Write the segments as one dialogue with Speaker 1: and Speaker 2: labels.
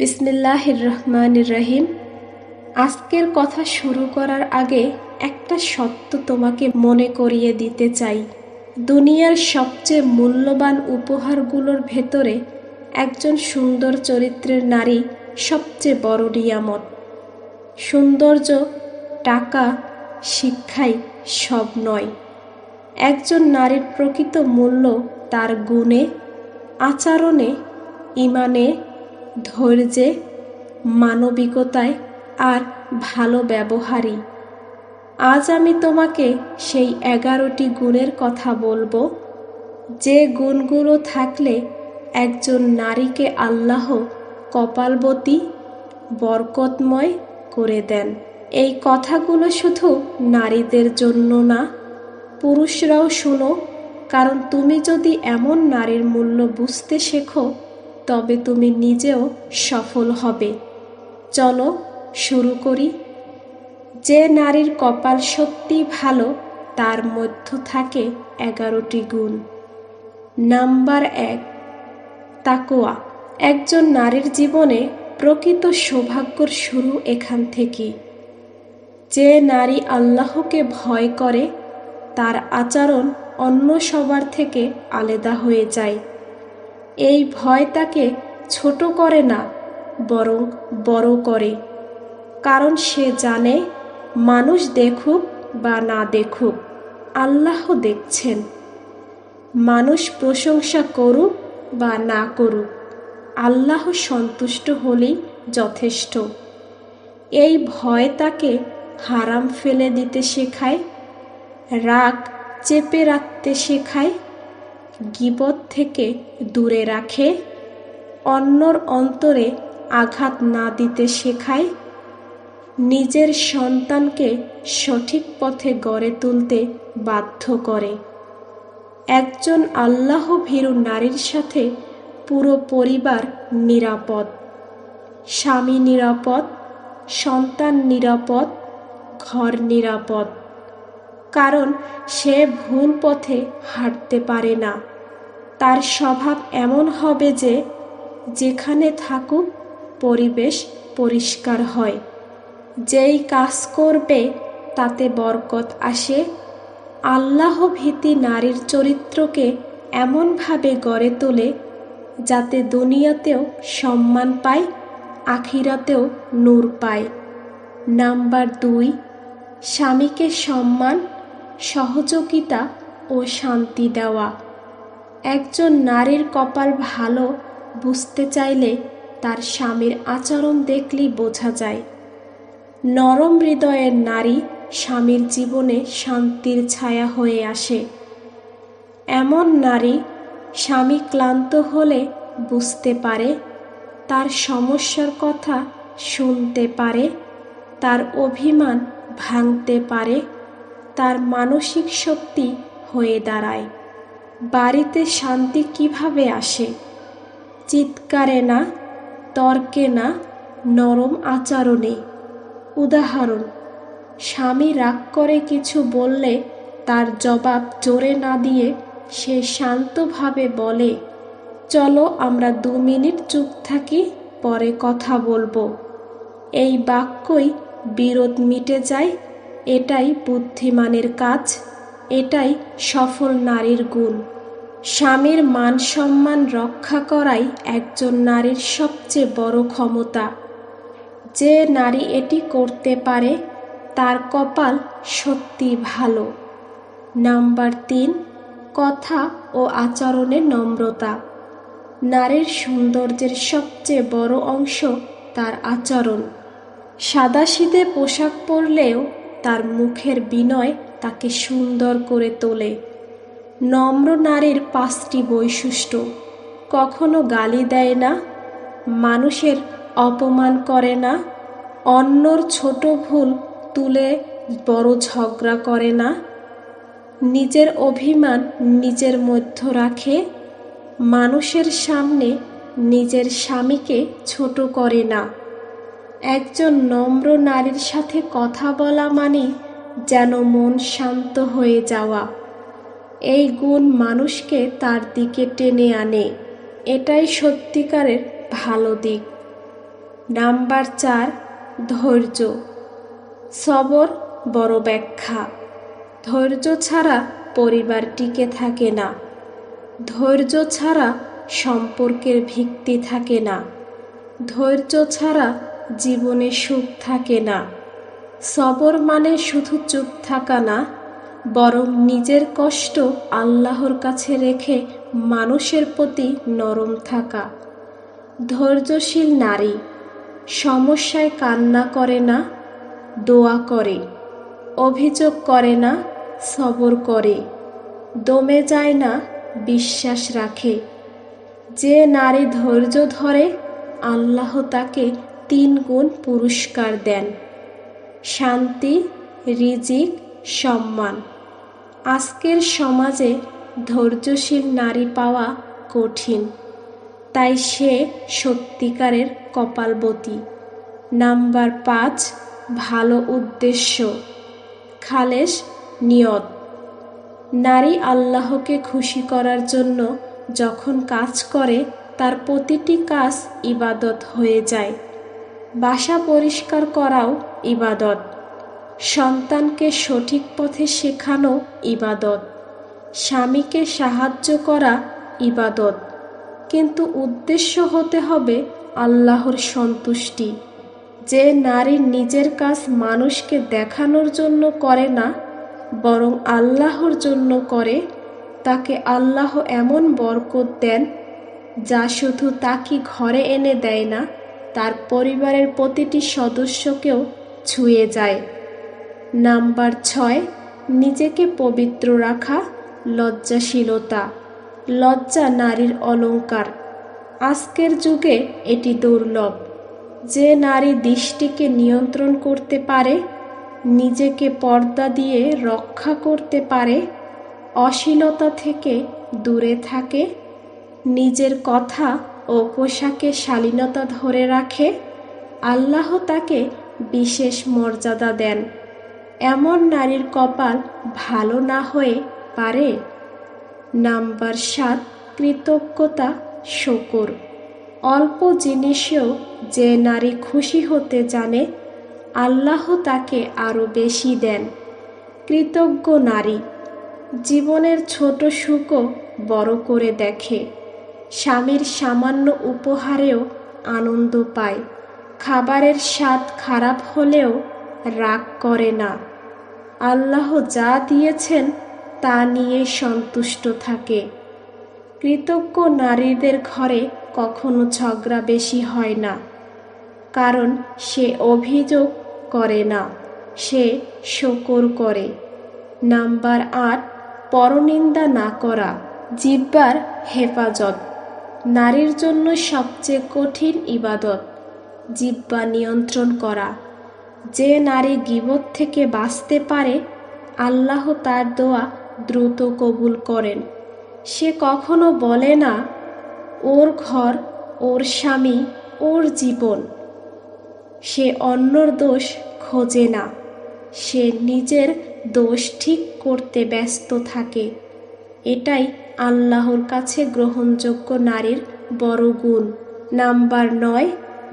Speaker 1: বিসমিল্লাহির রহমানির রহিম আজকের কথা শুরু করার আগে একটা সত্য তোমাকে মনে করিয়ে দিতে চাই। দুনিয়ার সবচেয়ে মূল্যবান উপহারগুলোর ভেতরে একজন সুন্দর চরিত্রের নারী সবচেয়ে বড় নিয়ামত। সৌন্দর্য, টাকা, শিক্ষাই সব নয়। একজন নারীর প্রকৃত মূল্য তার গুণে, আচরণে, ইমানে ধৈর্যে, মানবিকতায় আর ভালো ব্যবহারই। আজ আমি তোমাকে সেই এগারোটি গুণের কথা বলব। যে গুণগুলো থাকলে একজন নারীকে আল্লাহ কপালবতী, বরকতময় করে দেন। এই কথাগুলো শুধু নারীদের জন্য না, পুরুষরাও শুনো। কারণ তুমি যদি এমন নারীর মূল্য বুঝতে শেখো তবে তুমি নিজেও সফল হবে। চলো শুরু করি। যে নারীর কপাল সত্যি ভালো, তার মধ্য থাকে এগারোটি গুণ। নাম্বার এক তাকোয়া একজন নারীর জীবনে প্রকৃত সৌভাগ্যর শুরু এখান থেকে। যে নারী আল্লাহকে ভয় করে, তার আচরণ অন্য সবার থেকে আলাদা হয়ে যায়। এই ভয় তাকে ছোট করে না, বরং বড় করে। কারণ সে জানে মানুষ দেখুক বা না দেখুক, আল্লাহ দেখছেন। মানুষ প্রশংসা করুক বা না করুক, আল্লাহ সন্তুষ্ট হলেই যথেষ্ট। এই ভয় তাকে হারাম ফেলে দিতে শেখায়, রাগ চেপে রাখতে শেখায় গিবত থেকে দূরে রাখে, অন্যর অন্তরে আঘাত না দিতে শেখায়, নিজের সন্তানকে সঠিক পথে গড়ে তুলতে বাধ্য করে। একজন আল্লাহ ভীরু নারীর সাথে পুরো পরিবার নিরাপদ। স্বামী নিরাপদ, সন্তান নিরাপদ, ঘর নিরাপদ। কারণ সে ভুল পথে হাঁটতে পারে না। তার স্বভাব এমন হবে যে, যেখানে থাকুক পরিবেশ পরিষ্কার হয়। যেই কাজ করবে, তাতে বরকত আসে। আল্লাহ ভীতি নারীর চরিত্রকে এমনভাবে গড়ে তোলে, যাতে দুনিয়াতেও সম্মান পায়, আখিরাতেও নূর পায়। নাম্বার দুই, স্বামীকে সম্মান সহযোগিতা ও শান্তি দেওয়া। একজন নারীর কপাল ভালো, বুঝতে চাইলে তার স্বামীর আচরণ দেখলেই বোঝা যায়। নরম হৃদয়ের নারী স্বামীর জীবনে শান্তির ছায়া হয়ে আসে। এমন নারী স্বামী ক্লান্ত হলে বুঝতে পারে, তার সমস্যার কথা শুনতে পারে, তার অভিমান ভাঙতে পারে তার মানসিক শক্তি হয়ে দাঁড়ায়। বাড়িতে শান্তি কীভাবে আসে? চিৎকারে না, তর্কে না, নরম আচরণে। উদাহরণ, স্বামী রাগ করে কিছু বললে তার জবাব জোরে না দিয়ে সে শান্তভাবে বলে, চলো আমরা দু মিনিট চুপ থাকি, পরে কথা বলব। এই বাক্যই বিরোধ মিটে যায় এটাই বুদ্ধিমানের কাজ, এটাই সফল নারীর গুণ। স্বামীর মান সম্মান রক্ষা করাই একজন নারীর সবচেয়ে বড় ক্ষমতা। যে নারী এটি করতে পারে, তার কপাল সত্যি ভালো। নাম্বার তিন, কথা ও আচরণে নম্রতা। নারীর সৌন্দর্যের সবচেয়ে বড় অংশ তার আচরণ। সাদাশীতে পোশাক পরলেও তার মুখের বিনয় তাকে সুন্দর করে তোলে। নম্র নারীর পাঁচটি বৈশিষ্ট্য। কখনো গালি দেয় না, মানুষের অপমান করে না, অন্যর ছোট ভুল তুলে বড় ঝগড়া করে না, নিজের অভিমান নিজের মধ্য রাখে, মানুষের সামনে নিজের স্বামীকে ছোট করে না। একজন নম্র নারীর সাথে কথা বলা মানে যেন মন শান্ত হয়ে যাওয়া। এই গুণ মানুষকে তার দিকে টেনে আনে। এটাই সত্যিকারের ভালো দিক। নাম্বার চার, ধৈর্য। সবর বড় ব্যাখ্যা। ধৈর্য ছাড়া পরিবার টিকে থাকে না। ধৈর্য ছাড়া সম্পর্কের ভিত্তি থাকে না। ধৈর্য ছাড়া জীবনে সুখ থাকে না। সবর মানে শুধু চুপ থাকা না, বরং নিজের কষ্ট আল্লাহর কাছে রেখে মানুষের প্রতি নরম থাকা। ধৈর্যশীল নারী সমস্যায় কান্না করে না, দোয়া করে, অভিযোগ করে না, সবর করে। দমে যায় না, বিশ্বাস রাখে। যে নারী ধৈর্য ধরে, আল্লাহ তাকে তিন গুণ পুরস্কার দেন। শান্তি, রিজিক, সম্মান। আজকের সমাজে ধৈর্যশীল নারী পাওয়া কঠিন। তাই সে সত্যিকারের কপালবতী। নাম্বার পাঁচ, ভালো উদ্দেশ্য। খালেস নিয়ত। নারী আল্লাহকে খুশি করার জন্য যখন কাজ করে, তার প্রতিটি কাজ ইবাদত হয়ে যায়। বাসা পরিষ্কার করাও ইবাদত। সন্তানকে সঠিক পথে শেখানো ইবাদত। স্বামীকে সাহায্য করা ইবাদত। কিন্তু উদ্দেশ্য হতে হবে আল্লাহর সন্তুষ্টি। যে নারী নিজের কাজ মানুষকে দেখানোর জন্য করে না, বরং আল্লাহর জন্য করে, তাকে আল্লাহ এমন বরকত দেন যা শুধু তাকে ঘরে এনে দেয় না তার পরিবারের প্রতিটি সদস্যকেও ছুঁয়ে যায়। নাম্বার ছয়, নিজেকে পবিত্র রাখা, লজ্জাশীলতা। লজ্জা নারীর অলঙ্কার আজকের যুগে এটি দুর্লভ। যে নারী দৃষ্টিকে নিয়ন্ত্রণ করতে পারে, নিজেকে পর্দা দিয়ে রক্ষা করতে পারে, অশ্লীলতা থেকে দূরে থাকে, নিজের কথা ও পোশাকে শালীনতা ধরে রাখে, আল্লাহ তাকে বিশেষ মর্যাদা দেন। এমন নারীর কপাল ভালো না হয়ে পারে? নাম্বার সাত, কৃতজ্ঞতা শকর। অল্প জিনিসেও যে নারী খুশি হতে জানে, আল্লাহ তাকে আরও বেশি দেন। কৃতজ্ঞ নারী, জীবনের ছোট সুখও বড় করে দেখে। স্বামীর সামান্য উপহারেও আনন্দ পায়। খাবারের স্বাদ খারাপ হলেও রাগ করে না। আল্লাহ যা দিয়েছেন তা নিয়ে সন্তুষ্ট থাকে। কৃতজ্ঞ নারীদের ঘরে কখনো ঝগড়া বেশি হয় না। কারণ সে অভিযোগ করে না, সে শকর করে। নাম্বার আট, পরনিন্দা না করা, জিব্বার হেফাজত। নারীর জন্য সবচেয়ে কঠিন ইবাদত জিব্বা নিয়ন্ত্রণ করা। যে নারী গিবত থেকে বাঁচতে পারে, আল্লাহ তার দোয়া দ্রুত কবুল করেন। সে কখনো বলে না, ওর ঘর, ওর স্বামী, ওর জীবন। সে অন্যর দোষ খোঁজে না। সে নিজের দোষ ঠিক করতে ব্যস্ত থাকে। এটাই আল্লাহর কাছে গ্রহণযোগ্য নারীর বড় গুণ। নাম্বার নয়,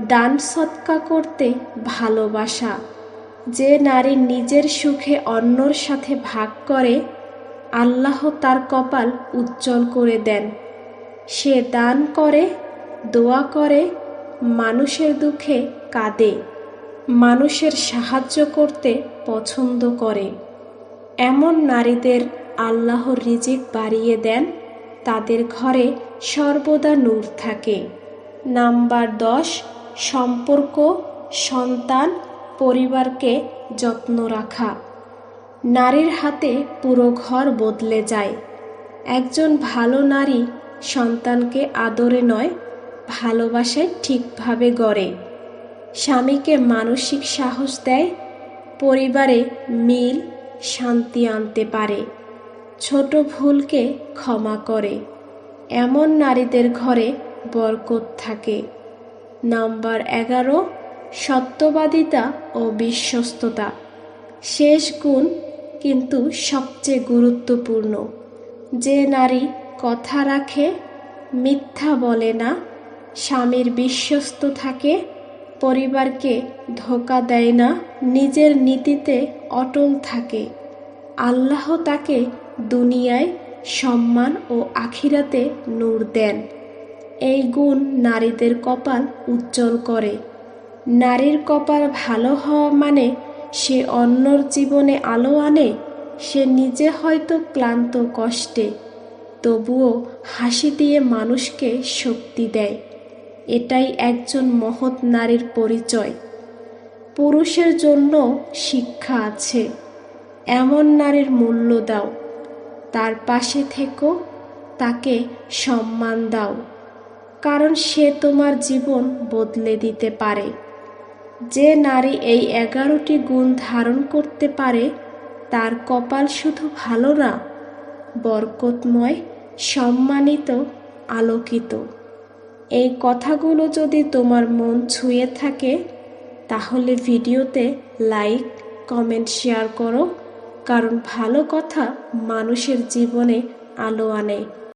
Speaker 1: দান সৎকা করতে ভালোবাসা। যে নারী নিজের সুখে অন্যর সাথে ভাগ করে, আল্লাহ তার কপাল উজ্জ্বল করে দেন। সে দান করে, দোয়া করে, মানুষের দুঃখে কাঁদে, মানুষের সাহায্য করতে পছন্দ করে। এমন নারীদের আল্লাহর রিজিক বাড়িয়ে দেন তাদের ঘরে সর্বদা নূর থাকে। নাম্বার দশ, সম্পর্ক, সন্তান, পরিবারকে যত্ন রাখা। নারীর হাতে পুরো ঘর বদলে যায়। একজন ভালো নারী সন্তানকে আদরে নয় ভালোবাসায় ঠিকভাবে গড়ে। স্বামীকে মানসিক সাহস দেয়, পরিবারে মিল, শান্তি আনতে পারে। ছোট ভুলকে ক্ষমা করে। এমন নারীদের ঘরে বরকত থাকে। নাম্বার এগারো, সত্যবাদিতা ও বিশ্বস্ততা। শেষ গুণ কিন্তু সবচেয়ে গুরুত্বপূর্ণ। যে নারী কথা রাখে, মিথ্যা বলে না, স্বামীর বিশ্বস্ত থাকে, পরিবারকে ধোকা দেয় না, নিজের নীতিতে অটল থাকে। আল্লাহ তাকে দুনিয়ায় সম্মান ও আখিরাতে নূর দেন। এই গুণ নারীদের কপাল উজ্জ্বল করে। নারীর কপাল ভালো হওয়া মানে সে অন্যর জীবনে আলো আনে, সে নিজে হয়তো ক্লান্ত কষ্টে, তবুও হাসি দিয়ে মানুষকে শক্তি দেয়। এটাই একজন মহৎ নারীর পরিচয়। পুরুষের জন্য শিক্ষা আছে। এমন নারীর মূল্য দাও। তার পাশে থেকো, তাকে সম্মান দাও। কারণ সে তোমার জীবন বদলে দিতে পারে। যে নারী এই এগারোটি গুণ ধারণ করতে পারে, তার কপাল শুধু ভালো না, বরকতময়, সম্মানিত, আলোকিত। এই কথাগুলো যদি তোমার মন ছুঁয়ে থাকে, তাহলে ভিডিওতে লাইক, কমেন্ট, শেয়ার করো। কারণ ভালো কথা মানুষের জীবনে আলো আনে।